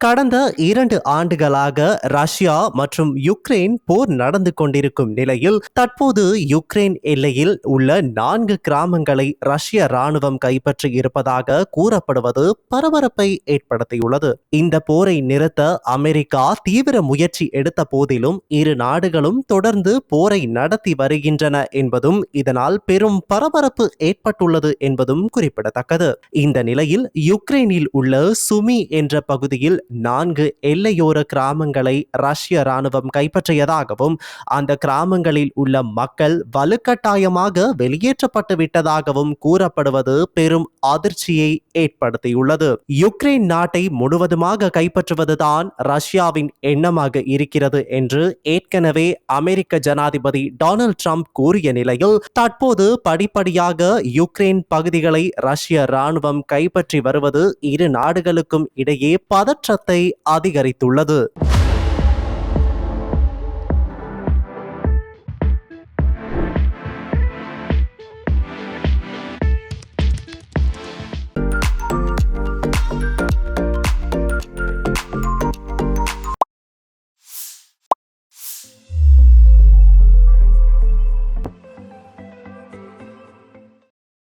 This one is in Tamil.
கடந்த இரண்டு ஆண்டுகளாக ரஷ்யா மற்றும் யுக்ரைன் போர் நடந்து கொண்டிருக்கும் நிலையில் தற்போது யுக்ரைன் எல்லையில் உள்ள நான்கு கிராமங்களை ரஷ்ய ராணுவம் கைப்பற்றி இருப்பதாக கூறப்படுவது பரபரப்பை ஏற்படுத்தியுள்ளது. இந்த போரை நிறுத்த அமெரிக்கா தீவிர முயற்சி எடுத்த போதிலும் இரு நாடுகளும் தொடர்ந்து போரை நடத்தி வருகின்றன என்பதும் இதனால் பெரும் பரபரப்பு ஏற்பட்டுள்ளது என்பதும் குறிப்பிடத்தக்கது. இந்த நிலையில் யுக்ரைனில் உள்ள சுமி என்ற பகுதியில் நான்கு எல்லையோர கிராமங்களை ரஷ்ய ராணுவம் கைப்பற்றியதாகவும் அந்த கிராமங்களில் உள்ள மக்கள் வலுக்கட்டாயமாக வெளியேற்றப்பட்டு விட்டதாகவும் கூறப்படுவது பெரும் அதிர்ச்சியை ஏற்படுத்தியுள்ளது. யுக்ரைன் நாட்டை முழுவதுமாக கைப்பற்றுவதுதான் ரஷ்யாவின் எண்ணமாக இருக்கிறது என்று ஏற்கனவே அமெரிக்க ஜனாதிபதி டொனால்ட் ட்ரம்ப் கூறிய நிலையில் தற்போது படிப்படியாக யுக்ரைன் பகுதிகளை ரஷ்ய ராணுவம் கைப்பற்றி வருவது இரு நாடுகளுக்கும் இடையே பதற்ற பதற்றத்தை அதிகரித்துள்ளது.